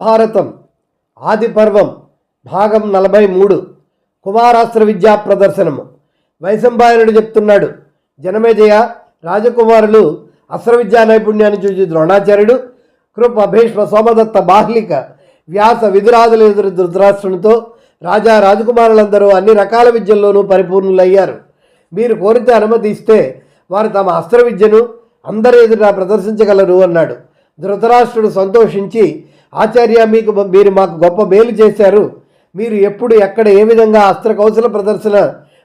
భారతం ఆది పర్వం భాగం నలభై మూడు కుమారాస్త్ర విద్యా ప్రదర్శనము. వైశంపాయనుడు చెప్తున్నాడు జనమేజయ రాజకుమారులు అస్త్ర విద్యా నైపుణ్యాన్ని చూసి ద్రోణాచార్యుడు కృప భీష్మ సోమదత్త బాహ్లిక వ్యాస విధురాజుల ఎదురు ధృతరాష్ట్రునితో రాజా రాజకుమారులందరూ అన్ని రకాల విద్యల్లోనూ పరిపూర్ణులయ్యారు. మీరు కోరితే అనుమతి ఇస్తే వారు తమ అస్త్ర విద్యను అందరి ఎదుట ప్రదర్శించగలరు అన్నాడు. ధృతరాష్ట్రుడు సంతోషించి ఆచార్య మీకు మీరు మాకు గొప్ప మేలు చేశారు. మీరు ఎప్పుడు ఎక్కడ ఏ విధంగా అస్త్ర కౌశల ప్రదర్శన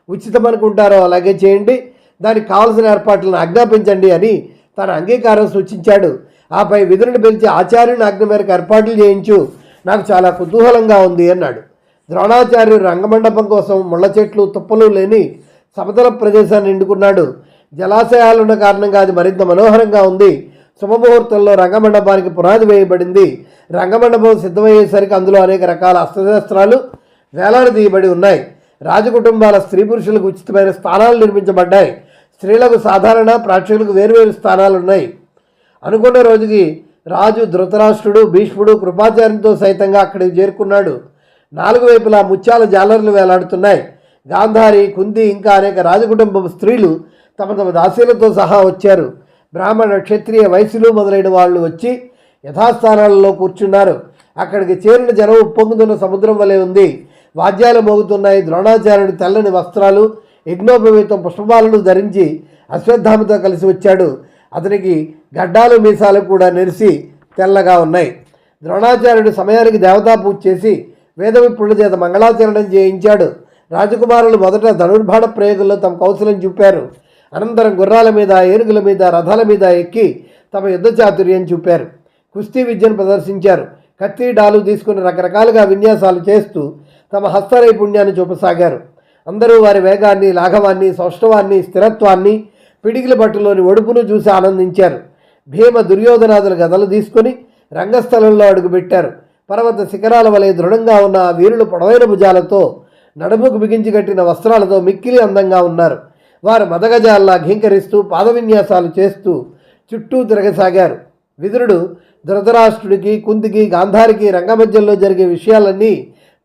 ఉచితమనుకుంటారో అలాగే చేయండి. దానికి కావలసిన ఏర్పాట్లను ఆజ్ఞాపించండి అని తన అంగీకారం సూచించాడు. ఆపై విధులను పిలిచి ఆచార్యుని ఆజ్ఞ మేరకు ఏర్పాట్లు చేయించు. నాకు చాలా కుతూహలంగా ఉంది అన్నాడు. ద్రోణాచార్యుడు రంగమండపం కోసం ముళ్ళ చెట్లు తుప్పలు లేని సమతల ప్రదేశాన్ని ఎండుకున్నాడు జలాశయాలున్న కారణంగా అది మరింత మనోహరంగా ఉంది. శుభముహూర్తంలో రంగమండపానికి పునాది వేయబడింది. రంగమండపం సిద్ధమయ్యేసరికి అందులో అనేక రకాల అస్త్రశస్త్రాలు వేలాడదీయబడి ఉన్నాయి. రాజకుటుంబాల స్త్రీ పురుషులకు ఉచితమైన స్థానాలు నిర్మించబడ్డాయి. స్త్రీలకు సాధారణ ప్రేక్షకులకు వేరువేరు స్థానాలు ఉన్నాయి అనుకున్న రోజుకి రాజు ధృతరాష్ట్రుడు భీష్ముడు కృపాచార్యంతో సైతంగా అక్కడికి చేరుకున్నాడు. నాలుగు వైపులా ముత్యాల జాలర్లు వేలాడుతున్నాయి. గాంధారి కుంది ఇంకా అనేక రాజకుటుంబం స్త్రీలు తమ తమ దాసీలతో సహా వచ్చారు. బ్రాహ్మణ క్షత్రియ వయసులు మొదలైన వాళ్ళు వచ్చి యథాస్థానాలలో కూర్చున్నారు. అక్కడికి చేరిన జనం ఉప్పొంగుతున్న సముద్రం వలె ఉంది. వాద్యాలు మోగుతున్నాయి. ద్రోణాచార్యుడు తెల్లని వస్త్రాలు యజ్ఞోపవీతం పుష్పమాలను ధరించి అశ్వత్థామతో కలిసి వచ్చాడు. అతనికి గడ్డాలు మీసాలు కూడా నెరిసి తెల్లగా ఉన్నాయి. ద్రోణాచార్యుడు సమయానికి దేవతా పూజ చేసి వేదవిప్పుల చేత మంగళాచరణం చేయించాడు. రాజకుమారులు మొదట ధనుర్బాణ ప్రయోగంలో తమ కౌశలం చూపారు. అనంతరం గుర్రాల మీద ఏనుగుల మీద రథాల మీద ఎక్కి తమ యుద్ధ చాతుర్యం చూపారు. కుస్తీ విద్యను ప్రదర్శించారు. కత్తి డాలు తీసుకుని రకరకాలుగా విన్యాసాలు చేస్తూ తమ హస్తనైపుణ్యాన్ని చూపసాగారు. అందరూ వారి వేగాన్ని లాఘవాన్ని సౌష్ఠవాన్ని స్థిరత్వాన్ని పిడికిల పట్టులోని ఒడుపును చూసి ఆనందించారు. భీమ దుర్యోధనాదుల గదలు తీసుకుని రంగస్థలంలో అడుగుపెట్టారు. పర్వత శిఖరాల వలె దృఢంగా ఉన్న వీరులు పొడవైన భుజాలతో నడుముకు బిగించి కట్టిన వస్త్రాలతో మిక్కిలి అందంగా ఉన్నారు. వారు మదగజాల్లా ఘీంకరిస్తూ పాదవిన్యాసాలు చేస్తూ చుట్టూ తిరగసాగారు. విదురుడు ధృతరాష్ట్రుడికి కుంతికి గాంధారికి రంగమధ్యంలో జరిగే విషయాలన్నీ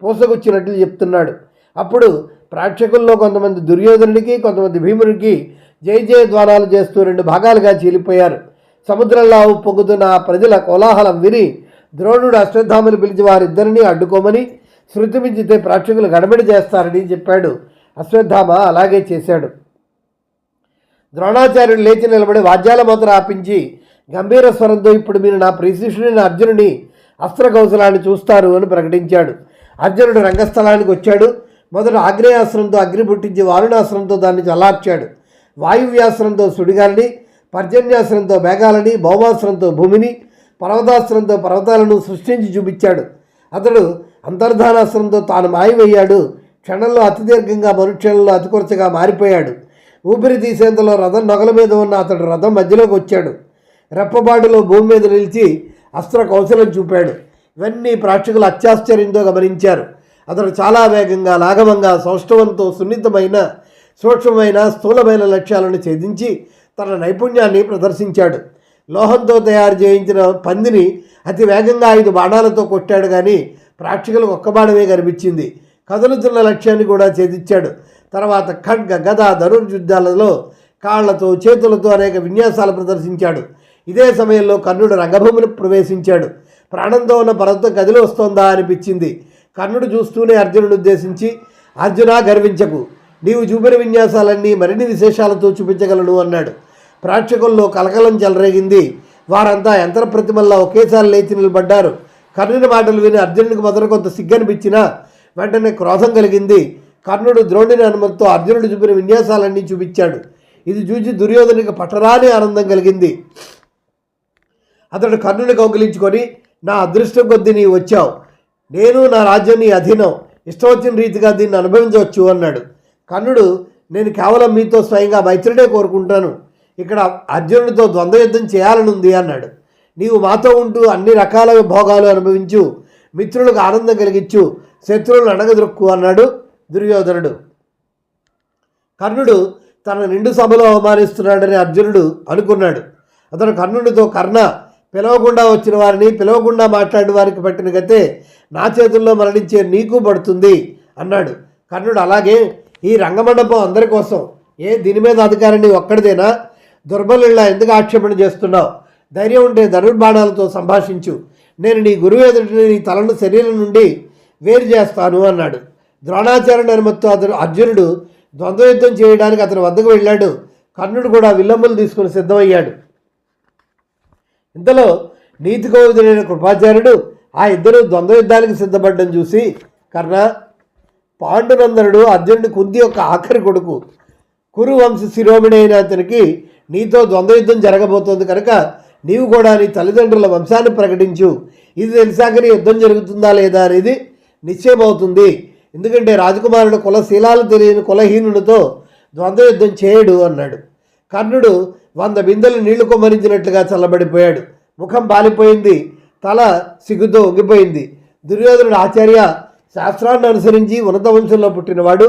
పోసగుచ్చినట్లు చెప్తున్నాడు. అప్పుడు ప్రేక్షకుల్లో కొంతమంది దుర్యోధనుడికి కొంతమంది భీమునికి జయ జయ ద్వారాలు చేస్తూ రెండు భాగాలుగా చీలిపోయారు. సముద్రంలో ఉప్పొంగుతున్న ఆ ప్రజల కోలాహలం విని ద్రోణుడు అశ్వత్థామని పిలిచి వారిద్దరినీ అడ్డుకోమని శృతి మించితే ప్రేక్షకులు గడబడి చేస్తారని చెప్పాడు. అశ్వత్థామ అలాగే చేశాడు. ద్రోణాచార్యుడు లేచి నిలబడి వాద్యాల మాత్రం ఆపించి గంభీర స్వరంతో ఇప్పుడు మీరు నా ప్రిశిష్యుడిని అర్జునుని అస్త్ర కౌశలాన్ని చూస్తారు అని ప్రకటించాడు. అర్జునుడు రంగస్థలానికి వచ్చాడు. మొదట ఆగ్నేయాస్త్రంతో అగ్ని పుట్టించి వారుణాస్త్రంతో దాన్ని చల్లార్చాడు. వాయువ్యాస్త్రంతో సుడిగాలిని పర్జన్యాస్త్రంతో మేఘాలని భౌమాస్త్రంతో భూమిని పర్వతాస్త్రంతో పర్వతాలను సృష్టించి చూపించాడు. అతడు అంతర్ధానాస్త్రంతో తాను మాయమయ్యాడు. క్షణంలో అతి దీర్ఘంగా మరుక్షణంలో అతికొరచగా మారిపోయాడు. ఊపిరి తీసేంతలో రథం నొగల మీద ఉన్న అతడు రథం మధ్యలోకి వచ్చాడు. రెప్పబాటులో భూమి మీద నిలిచి అస్త్ర కౌశలం చూపాడు. ఇవన్నీ ప్రేక్షకులు అత్యాశ్చర్యంతో గమనించారు. అతడు చాలా వేగంగా లాఘవంగా సౌష్ఠవంతో సున్నితమైన సూక్ష్మమైన స్థూలమైన లక్ష్యాలను ఛేదించి తన నైపుణ్యాన్ని ప్రదర్శించాడు. లోహంతో తయారు చేయించిన పందిని అతి వేగంగా ఐదు బాణాలతో కొట్టాడు కానీ ప్రేక్షకులకు ఒక్క బాణమే కనిపించింది. కదులుతున్న లక్ష్యాన్ని కూడా ఛేదించాడు. తర్వాత ఖడ్గ గద ధనుర్యుద్ధాలలో కాళ్ళతో చేతులతో అనేక విన్యాసాలు ప్రదర్శించాడు. ఇదే సమయంలో కర్ణుడు రంగభూమిని ప్రవేశించాడు. ప్రాణంతో ఉన్న పర్వతం కదిలి వస్తోందా అనిపించింది. కర్ణుడు చూస్తూనే అర్జునుడు ఉద్దేశించి అర్జున గర్వించకు. నీవు చూపిన విన్యాసాలన్నీ మరిన్ని విశేషాలతో చూపించగలను అన్నాడు. ప్రేక్షకుల్లో కలకలం చెలరేగింది. వారంతా యంత్ర ప్రతిమల్లా ఒకేసారి లేచి నిలబడ్డారు. కర్ణుని మాటలు విని అర్జునుడికి మొదట కొంత సిగ్గనిపించినా వెంటనే క్రోధం కలిగింది. కర్ణుడు ద్రోణుని అనుమతితో అర్జునుడు చూపిన విన్యాసాలన్నీ చూపించాడు. ఇది చూసి దుర్యోధనికి పట్టరాని ఆనందం కలిగింది. అతడు కర్ణుని కౌగిలించుకొని నా అదృష్టం కొద్దీ నీవు వచ్చావు. నేను నా రాజ్యం నీ అధీనం. ఇష్టం వచ్చిన రీతిగా దీన్ని అనుభవించవచ్చు అన్నాడు. కర్ణుడు నేను కేవలం మీతో స్వయంగా మైత్రుడే కోరుకుంటాను. ఇక్కడ అర్జునుడితో ద్వంద్వ యుద్ధం చేయాలని ఉంది అన్నాడు. నీవు మాతో ఉంటూ అన్ని రకాల భోగాలు అనుభవించు. మిత్రులకు ఆనందం కలిగించు. శత్రువులను అడగదొక్కు అన్నాడు. దుర్యోధనుడు. కర్ణుడు తన నిండు సభలో అవమానిస్తున్నాడని అర్జునుడు అనుకున్నాడు. అతను కర్ణుడితో కర్ణ పిలవకుండా వచ్చిన వారిని పిలవకుండా మాట్లాడిన వారికి పట్టిన గతే నా చేతుల్లో మరణించే నీకు పడుతుంది అన్నాడు. కర్ణుడు అలాగే ఈ రంగమండపం అందరి కోసం ఏ దీని మీద అధికారాన్ని ఒక్కడిదేనా దుర్బలుల్లా ఎందుకు ఆక్షేపణ చేస్తున్నావు? ధైర్యం ఉంటే ధనుర్బాణాలతో సంభాషించు. నేను నీ గురువు ఎదుటి నీ తలను శరీరం నుండి వేరు చేస్తాను అన్నాడు. ద్రోణాచార్య అనుమతితో అతను అర్జునుడు ద్వంద్వ యుద్ధం చేయడానికి అతని వద్దకు వెళ్ళాడు. కర్ణుడు కూడా విల్లమ్ములు తీసుకుని సిద్ధమయ్యాడు. ఇంతలో నీతి కోవిదుడైన కృపాచార్యుడు ఆ ఇద్దరు ద్వంద్వ యుద్ధానికి సిద్ధపడ్డం చూసి కర్ణ పాండునందనుడు అర్జునుడి కుంది యొక్క ఆఖరి కొడుకు కురు వంశ శిరోమిణి అయిన అతనికి నీతో ద్వంద్వ యుద్ధం జరగబోతోంది కనుక నీవు కూడా నీ తల్లిదండ్రుల వంశాన్ని ప్రకటించు. ఇది తెలిసాకనే యుద్ధం జరుగుతుందా లేదా అనేది నిశ్చయమవుతుంది. ఎందుకంటే రాజకుమారుడు కులశీలాలు తెలియని కులహీనుడితో ద్వంద్వ యుద్ధం చేయడు అన్నాడు. కర్ణుడు వంద బిందెలు నీళ్ళు కుమ్మరించినట్లుగా చల్లబడిపోయాడు. ముఖం పాలిపోయింది తల సిగ్గుతో ఒగిపోయింది దుర్యోధనుడు ఆచార్య శాస్త్రాన్ని అనుసరించి ఉన్నత వంశంలో పుట్టినవాడు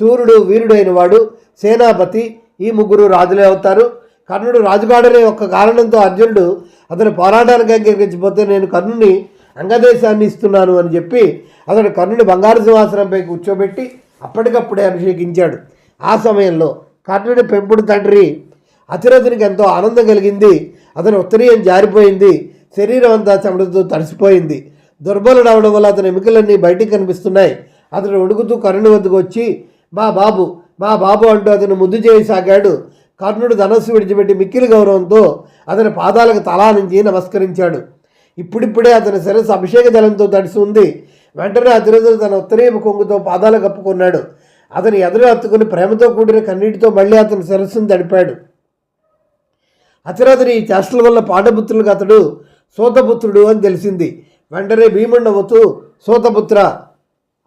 సూర్యుడు వీరుడైనవాడు సేనాపతి ఈ ముగ్గురు రాజులే అవుతారు. కర్ణుడు రాజుగాడనే ఒక్క కారణంతో అర్జునుడు అతని పోరాటానికి అంగీకరించిపోతే నేను కర్ణుని అంగదేశాన్ని ఇస్తున్నాను అని చెప్పి అతడు కర్ణుడి బంగారు సింహాసనంపై కూర్చోబెట్టి అప్పటికప్పుడే అభిషేకించాడు. ఆ సమయంలో కర్ణుడి పెంపుడు తండ్రి అతిరథునికి ఎంతో ఆనందం కలిగింది. అతని ఉత్తరీయం జారిపోయింది. శరీరం అంతా చెమటతో తడిసిపోయింది. దుర్బలుడు అవడం వల్ల అతని ఎముకలన్నీ బయటికి కనిపిస్తున్నాయి. అతను ఉడుకుతూ కర్ణుడి వద్దకు వచ్చి మా బాబు మా బాబు అంటూ అతను ముద్దు చేయసాగాడు. కర్ణుడు ధనస్సు విడిచిపెట్టి మిక్కిలి గౌరవంతో అతని పాదాలకు తలా నుంచి నమస్కరించాడు. ఇప్పుడిప్పుడే అతని శిరస్సు అభిషేక జలంతో తడిసి ఉంది. వెంటనే అతిరథుడు తన ఉత్తరీయపు కొంగుతో పాదాలు కప్పుకున్నాడు. అతని ఎదురు హత్తుకుని ప్రేమతో కూడిన కన్నీటితో మళ్ళీ అతని శిరస్సును తడిపాడు. అతిరథుని ఈ చేష్టల వల్ల పాఠపుత్రులకు అతడు సూతపుత్రుడు అని తెలిసింది. వెంటనే భీముడు నవ్వుతూ సూతపుత్ర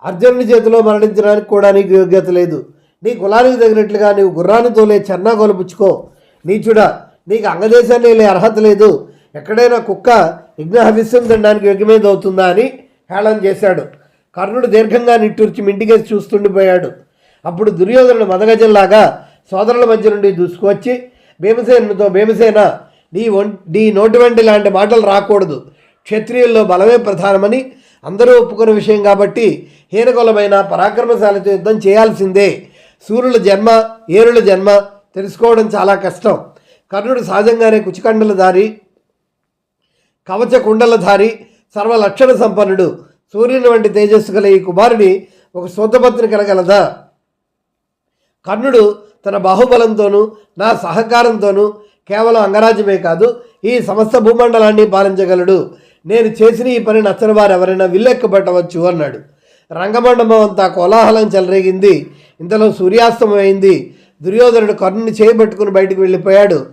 అర్జునుని చేతిలో మరణించడానికి కూడా నీకు యోగ్యత లేదు. నీ కులానికి తగినట్లుగా నీవు గుర్రాన్ని తోలే చెన్నా కొలుపుచ్చుకో నీచుడా నీకు అంగదేశాన్ని వెళ్ళే అర్హత లేదు. ఎక్కడైనా కుక్క యజ్ఞహవిస్యం తినడానికి యోగ్యమేది అవుతుందా అని హేళన చేశాడు. కర్ణుడు దీర్ఘంగా నిట్టూర్చి మింటికేసి చూస్తుండిపోయాడు. అప్పుడు దుర్యోధనుడు మదగజంలాగా సోదరుల మధ్య నుండి దూసుకువచ్చి భీమసేనుతో భీమసేన నీ ఒం నీ నోటి వంటి లాంటి మాటలు రాకూడదు. క్షత్రియుల్లో బలమే ప్రధానమని అందరూ ఒప్పుకున్న విషయం కాబట్టి హీనకులమైన పరాక్రమశాలితో యుద్ధం చేయాల్సిందే. సూర్యుల జన్మ ఏరుల జన్మ తెలుసుకోవడం చాలా కష్టం. కర్ణుడు సహజంగానే కుచికండల దారి కవచ కుండలధారి సర్వలక్షణ సంపన్నుడు సూర్యుని వంటి తేజస్సు గల ఈ కుమారుని ఒక సూతపత్ని కలగలదా కర్ణుడు తన బాహుబలంతోనూ నా సహకారంతోనూ కేవలం అంగరాజ్యమే కాదు ఈ సమస్త భూమండలాన్ని పాలించగలడు. నేను చేసిన ఈ పని నచ్చని వారు ఎవరైనా విల్లెక్కబట్టవచ్చు అన్నాడు. రంగమండపం అంతా కోలాహలం చెలరేగింది. ఇంతలో సూర్యాస్తమం అయింది. దుర్యోధనుడు కర్ణుని చేయబట్టుకుని బయటికి వెళ్ళిపోయాడు.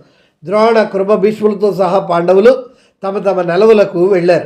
ద్రోణ కృప భీష్ములతో సహా పాండవులు తమ తమ నెలవులకు వెళ్ళారు